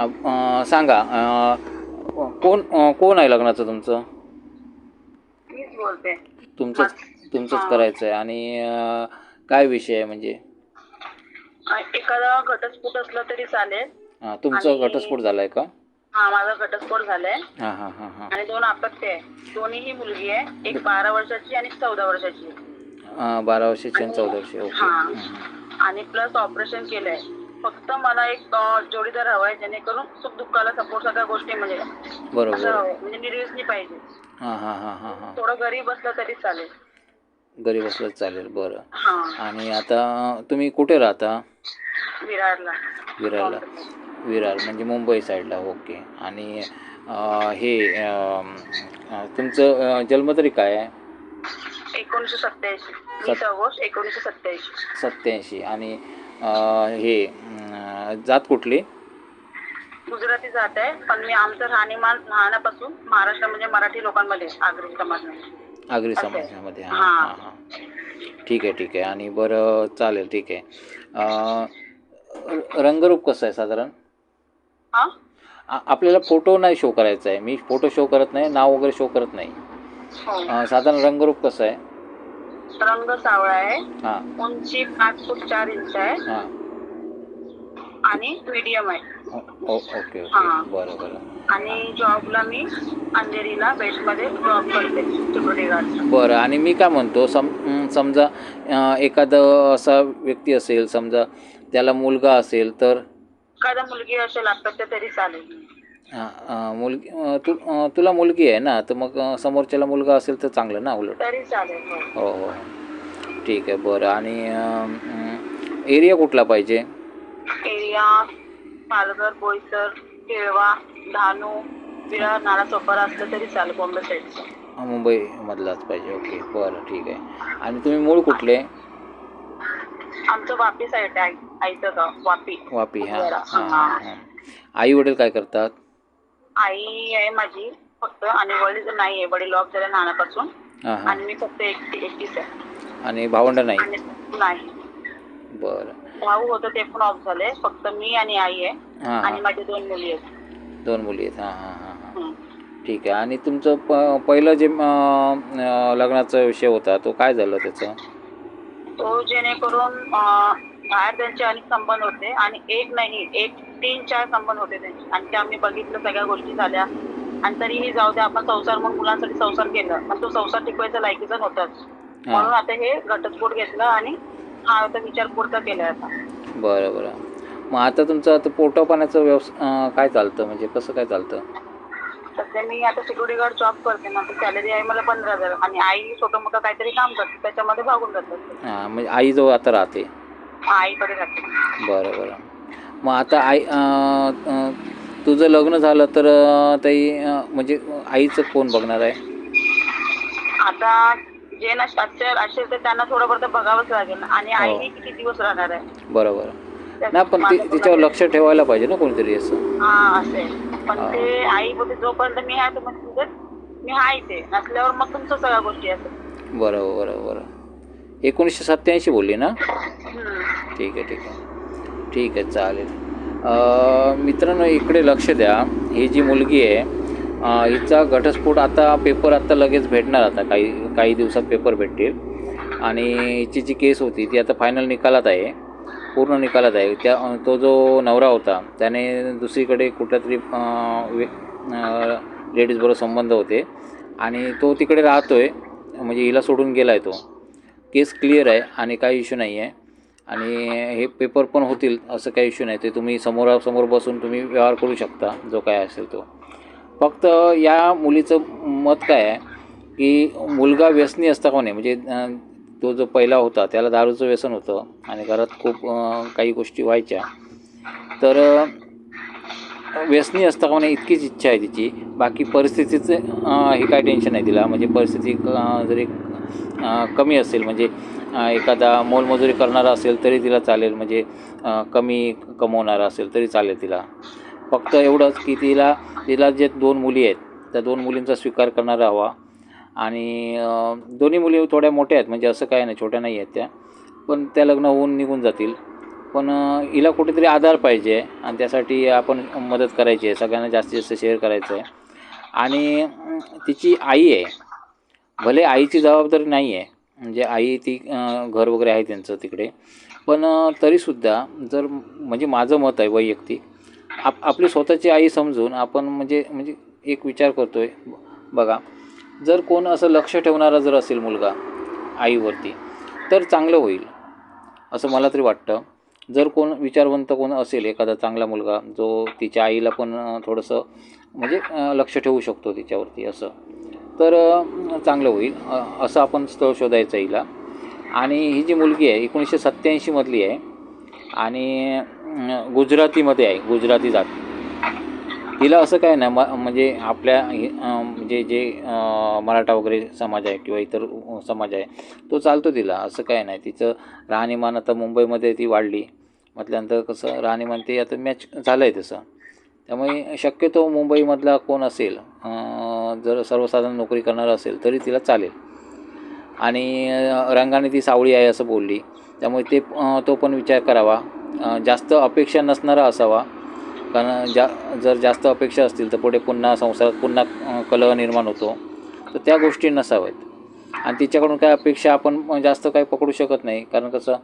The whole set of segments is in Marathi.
सांगा कोण कोण आहे लग्नाचं तुमचं? मीच बोलते. तुमचंच तुमचंच. करायचं आहे आणि काय विषय आहे म्हणजे? एखादा घटस्फोट असला तरी चालेल. हां तुमचं आणि- घटस्फोट झाला आहे का? हा माझा घटस्फोट झालाय. हां हां हां हां. आणि दोन अपत्य आहे. दोन्हीही मुलगी आहे. एक बारा वर्षाची आणि चौदा वर्षाची. बारा वर्षाची आणि चौदा वर्षी ओके. हं. आणि प्लस ऑपरेशन केलंय. फक्त मला एक जोडीदार हवाय जेणेकरून सुख दुःखाला सपोर्ट सगळ्या गोष्टी म्हणजे बरोबर. हवंय. म्हणजे निर्व्यसनी पाहिजे. हां हां हां हां हां. थोडं घरी बसलं तरी चालेल. घरी बसलं चालेल बरं. आणि आता तुम्ही कुठे राहता? विरारला. विरारला. विरार म्हणजे मुंबई साईडला ओके आणि हे तुमचं जन्मतारीख काय आहे? एकोणीसशे सत्याऐंशी ऑगस्ट एकोणीसशे सत्याऐंशी सत्याऐंशी आणि हे जात कुठली? गुजराती जात आहे पण मी आमचं राहणीमान लहानापासून महाराष्ट्र म्हणजे मराठी लोकांमध्ये आगरी समाजमध्ये. आगरी. समाजामध्ये हां हां. हां हां. ठीक आहे ठीक आहे. आणि बरं चालेल ठीक आहे. रंगरूप कसं आहे साधारण? हा? आपल्याला फोटो नाही शो करायचा आहे. मी फोटो शो करत नाही नाव वगैरे शो करत नाही. हो. साधारण रंगरूप कसं आहे? रंग सावळा आहे. उंची पाच फूट चार इंच आहे. हां. आणि मीडियम आहे. आणि जॉबला मी अंधेरीला बेस्टमध्ये जॉब करते बरं आणि मी काय म्हणतो सम समजा एखादं असा व्यक्ती असेल समजा त्याला मुलगा असेल तर? एखादा मुलगी असेल तर तरी चालेल. अं, मुलगी अं, तू अं, तुला मुलगी आहे ना तर मग अं, समोरच्याला मुलगा असेल तर चांगलं ना उलट? तरी चालेल हो. हो हो. ठीक आहे बरं. आणि एरिया कुठला पाहिजे? एरिया पालघर बोईसर केळवा डहाणू विरार नाला चोपारा असलं तरी चालेल बॉम्बे साईडचं अं, मुंबईमधलाच पाहिजे. ओके बरं ठीक आहे. आणि तुम्ही मूळ कुठले? आमचं वापी साईड आहे आईचं गाव वापी. वापी हां. हां हां. हां. आई वडील काय करतात? आई आहे माझी फक्त आणि वडील नाही आहे वडील लॉक झाले नानापासून हां हां. आणि मी फक्त एकटी एकटीच आहे. आणि भावंड नाही? आणि नाही. बरं. भाऊ होतं ते पण ऑफ झाले फक्त मी आणि आई आहे हां आणि हां माझे दोन मुली आहेत. दोन मुली आहेत. हां हां हां. ठीक आहे. आणि तुमचं प पहिलं जे अं, अं, लग्नाचा विषय होता तो काय झालं त्याचं? तो जेणेकरून अं, बाहेर त्यांचे अनेक संबंध होते आणि एक नाही एक तीन चार संबंध होते त्यांचे. आणि ते आम्ही बघितलं सगळ्या गोष्टी झाल्या. आणि तरीही जाऊ दे आपण संसार म्हणून मुलांसाठी संसार केला. पण तो संसार टिकवायचा लायकीचा नव्हताच. म्हणून आता हे घटस्फोट घेतला आणि हा आता विचार पुढचा केलाय आता. बरं बरं. मग आता तुमचं आता पोटापाण्याचं व्यवस अं, काय चालतं? म्हणजे कसं काय चालतं? सध्या मी आता सिक्युरिटी गार्ड जॉब करते ना. तर सॅलरी आहे मला पंधरा हजार. आणि आई छोटं मोठं काहीतरी काम करते. त्याच्यामध्ये भागून जातात म्हणजे आईजवळ आता राहते. आईकडे राहते. बरं बरं. मग आता आई तुझं लग्न झालं तर ताई म्हणजे आईचं कोण बघणार आहे? आता जे ना असेल असेल तर त्यांना थोडं बहुत बघावंच लागेल आणि आई ही. किती दिवस राहणार आहे? बरं बरं नाही पण ते तिच्यावर लक्ष ठेवायला पाहिजे ना कोणीतरी असं. हा असेल. पण हा. ते आई बोलते जोपर्यंत मी आहे तर म्हणजे मी आहे ते नसल्यावर मग तुमचं सगळ्या गोष्टी असतात. बरं बरं बरं एकोणीसशे सत्त्याऐंशी बोलली ना? हम्म. ठीक आहे ठीक आहे. ठीक आहे चालेल. मित्रांनो इकडे लक्ष द्या. ही जी मुलगी आहे हिचा घटस्फोट आता पेपर आता लगेच भेटणार आता. काही काही दिवसात पेपर भेटतील. आणि हिची जी केस होती ती आता फायनल निकालात आहे. पूर्ण निकालात आहे. त्या तो जो नवरा होता त्याने दुसरीकडे कुठल्या तरी लेडीजबरोबर संबंध होते. आणि तो तिकडे राहतो आहे म्हणजे हिला सोडून गेला आहे तो. केस क्लिअर आहे आणि काही इश्यू नाही आहे आणि हे पेपर पण होतील असं काही इश्यू नाही. ते तुम्ही समोरासमोर बसून तुम्ही व्यवहार करू शकता जो काय असेल तो. फक्त या मुलीचं मत काय आहे की मुलगा व्यसनी असता कोणी म्हणजे तो जो पहिला होता त्याला दारूचं व्यसन होतं आणि घरात खूप काही गोष्टी व्हायच्या. तर व्यसनी असता कोणी इतकीच इच्छा आहे तिची. बाकी परिस्थितीचं हे काय टेन्शन नाही तिला. म्हणजे परिस्थिती जरी कमी असेल म्हणजे एखादा मोलमजुरी करणारा असेल तरी तिला चालेल म्हणजे कमी कमवणारा असेल तरी चालेल तिला. फक्त एवढंच की तिला तिला जे दोन मुली आहेत त्या दोन मुलींचा स्वीकार करणारा हवा. आणि दोन्ही मुली थोड्या मोठ्या आहेत म्हणजे असं काय नाही छोट्या नाही आहेत त्या. पण त्या लग्न होऊन निघून जातील. पण हिला कुठेतरी आधार पाहिजे आणि त्यासाठी आपण मदत करायची आहे सगळ्यांना जास्तीत जास्त शेअर करायचं आहे. आणि तिची आई आहे. भले आईची जबाबदारी नाही आहे म्हणजे आई ती घर वगैरे आहे त्यांचं तिकडे. पण तरीसुद्धा जर म्हणजे माझं मत आहे वैयक्तिक आप आपली स्वतःची आई समजून आपण म्हणजे म्हणजे एक विचार करतो आहे बघा जर कोण असं लक्ष ठेवणारा जर असेल मुलगा आईवरती तर चांगलं होईल असं मला तरी वाटतं. जर कोण विचारवंत कोण असेल एखादा चांगला मुलगा जो तिच्या आईला पण थोडंसं म्हणजे लक्ष ठेवू शकतो तिच्यावरती असं. तर चांगलं होईल असं आपण स्थळ शोधायचं हिला. आणि ही जी मुलगी आहे एकोणीसशे सत्त्याऐंशीमधली आहे. आणि गुजरातीमध्ये आहे गुजराती जात. तिला असं काय नाही म म्हणजे आपल्या हे, म्हणजे जे मराठा वगैरे समाज आहे किंवा इतर समाज आहे तो चालतो तिला. असं काय नाही तिचं राहणीमान आता मुंबईमध्ये ती वाढली. म्हटल्यानंतर कसं राहणीमान ते आता मॅच झालं आहे तसं. त्यामुळे शक्यतो मुंबईमधला कोण असेल जर सर्वसाधारण नोकरी करणारं असेल तरी तिला चालेल. आणि रंगाने ती सावळी आहे असं बोलली. त्यामुळे ते तो पण विचार करावा. जास्त अपेक्षा नसणारा असावा. कारण जा जर जास्त अपेक्षा असतील तर पुढे पुन्हा संसारात पुन्हा कलह निर्माण होतो. तर त्या गोष्टी नसाव्यात. आणि तिच्याकडून काय अपेक्षा आपण जास्त काही पकडू शकत नाही. कारण कसं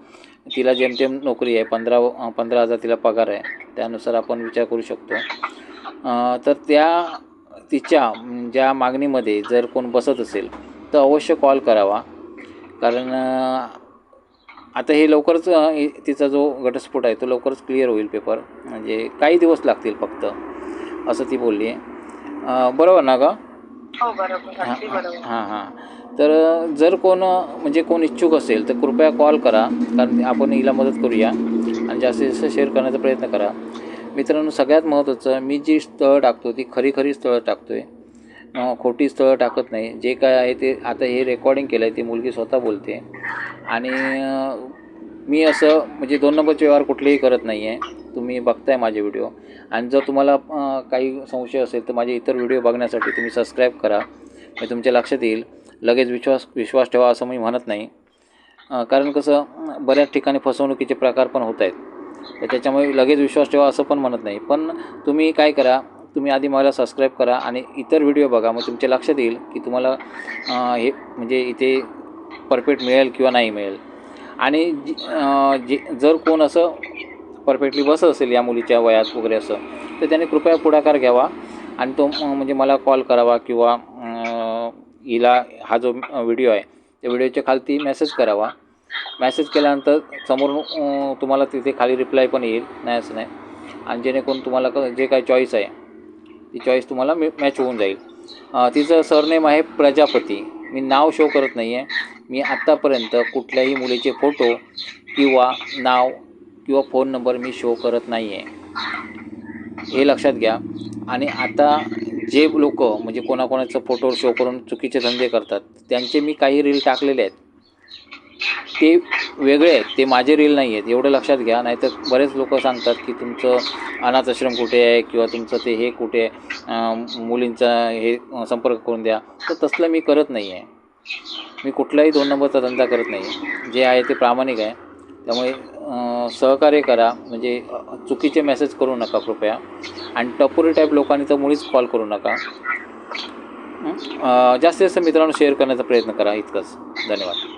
तिला जेमतेम नोकरी आहे पंधरा पंधरा हजार तिला पगार आहे. त्यानुसार आपण विचार करू शकतो. तर त्या तिच्या ज्या मागणीमध्ये जर कोण बसत असेल तर अवश्य कॉल करावा. कारण आता हे लवकरच तिचा जो घटस्फोट आहे तो लवकरच क्लिअर होईल पेपर म्हणजे काही दिवस लागतील फक्त असं ती बोलली आहे बरोबर ना ग? हो हां हां हां तर जर कोण म्हणजे कोण इच्छुक असेल तर कृपया कॉल करा. कारण आपण हिला मदत करूया. आणि जास्तीत जास्त शेअर करण्याचा प्रयत्न करा. मित्रांनो सगळ्यात महत्त्वाचं मी जी स्थळं टाकतो ती खरी खरी स्थळं टाकतो आहे खोटी स्थळं टाकत नाही. जे काय आहे ते आता हे रेकॉर्डिंग केलं आहे ती मुलगी स्वतः बोलते. आणि मी असं म्हणजे दोन नंबरचे व्यवहार कुठलेही करत नाही आहे तुम्ही बघताय माझे व्हिडिओ आणि जर तुम्हाला काही संशय असेल तर माझे इतर व्हिडिओ बघण्यासाठी तुम्ही सबस्क्राईब करा. मी तुमच्या लक्षात येईल. लगेच विश्वास विश्वास ठेवा असं मी म्हणत नाही. कारण कसं बऱ्याच ठिकाणी फसवणुकीचे प्रकार पण होत आहेत. तर त्याच्यामुळे लगेच विश्वास ठेवा असं पण म्हणत नाही. पण तुम्ही काय करा तुम्ही आधी मला सबस्क्राईब करा आणि इतर व्हिडिओ बघा. मग तुमच्या लक्षात येईल की तुम्हाला हे म्हणजे इथे परफेक्ट मिळेल किंवा नाही मिळेल. आणि जी जे जर कोण असं परफेक्टली बसत असेल या मुलीच्या वयात वगैरे असं तर त्याने कृपया पुढाकार घ्यावा आणि तो म्हणजे मला कॉल करावा किंवा हिला हा जो व्हिडिओ आहे त्या व्हिडिओच्या खालती मेसेज करावा. मेसेज केल्यानंतर समोरून तुम्हाला तिथे खाली रिप्लाय पण येईल. नाही असं नाही. आणि जेणेकरून तुम्हाला क- जे काही चॉईस आहे ती चॉईस तुम्हाला मॅच होऊन जाईल. तिचं सरनेम आहे प्रजापती. मी नाव शो करत नाही आहे मी आत्तापर्यंत कुठल्याही मुलीचे फोटो किंवा नाव किंवा फोन नंबर मी शो करत नाही आहे हे लक्षात घ्या. आणि आता जे लोक म्हणजे कोणाकोणाचं फोटो शो करून चुकीचे धंदे करतात त्यांचे मी काही रील टाकलेले आहेत. ते वेगळे आहेत ते माझे रील नाही आहेत. एवढं लक्षात घ्या नाहीतर बरेच लोक सांगतात की तुमचं अनाथ आश्रम कुठे आहे किंवा तुमचं ते हे कुठे आहे मुलींचा हे संपर्क करून द्या. तर तसलं मी करत नाही आहे. मी कुठलाही दोन नंबरचा धंदा करत नाही जे आहे ते प्रामाणिक आहे. त्यामुळे सहकार्य करा. म्हणजे चुकीचे मेसेज करू नका कृपया. आणि टपोरी टाईप लोकांनी तर मुळीच कॉल करू नका. जास्तीत जास्त मित्रांनो शेअर करण्याचा प्रयत्न करा. इतकंच. धन्यवाद.